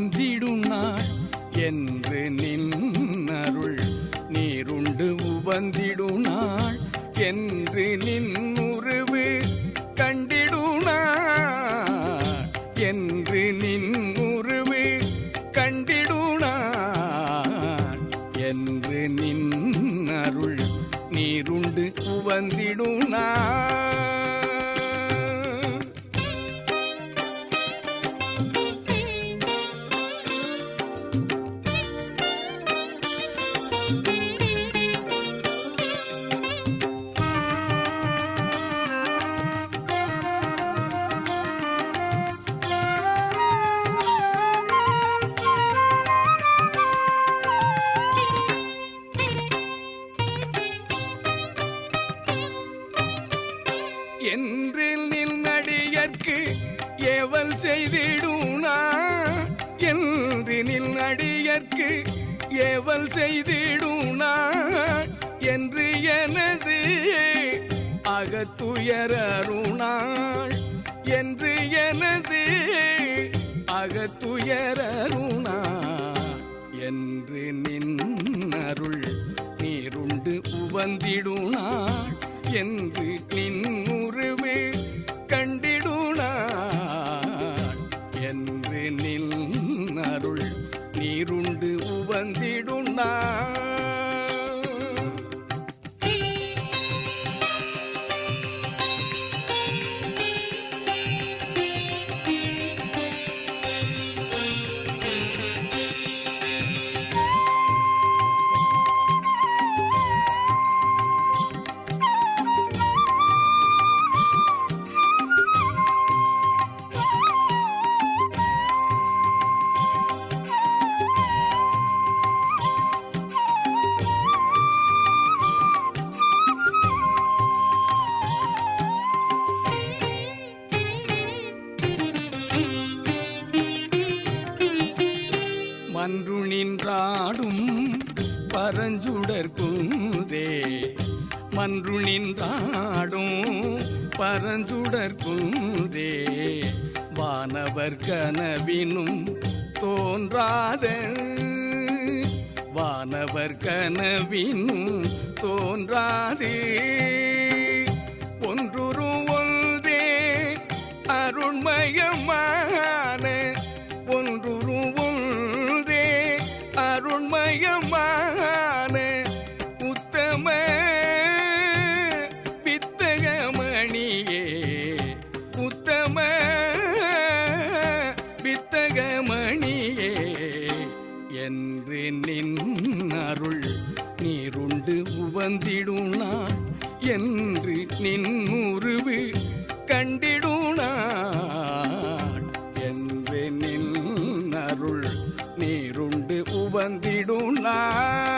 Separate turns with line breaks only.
வந்திடும் நாள் என்று நின்னருள் நீருண்டு உவந்திடுனாள் என்று நின்னுருவு கண்டிடுனாள் என்று நின்னுருவு கண்டிடுனாள் என்று நின்னருள் நீருண்டு உவந்திடுனாள் என்றில் நில் நடிகர்க்கு ஏவல் செய்திடுனா. என்று நடிகர்க்கு ஏவல் செய்திடுனா. என்று எனது அகத்துயரருணாள் என்று எனது அகத்துயரருணா என்று நின்னருள் நீருண்டு உவந்திடுனாள் என்று நின்னுருவு கண்டிடுனாள் என்று நின்னருள் நீருண்டு உவந்திடுனாள் மன்று நின்றாடும் பரஞ்சுடர் குந்தே மன்று நின்றாடும் பரஞ்சுடர் குந்தே வானவர் கனவினும் தோன்றாத வானவர் கனவினும் தோன்றாதே. ஒன்றுரு ஒன்றே அருண்மயமான என்று நின்னருள் நீருண்டு உவந்திடுனா என்று நின் உருவு கண்டிடுனா. என்று நின் அருள் நீருண்டு உவந்திடுனா.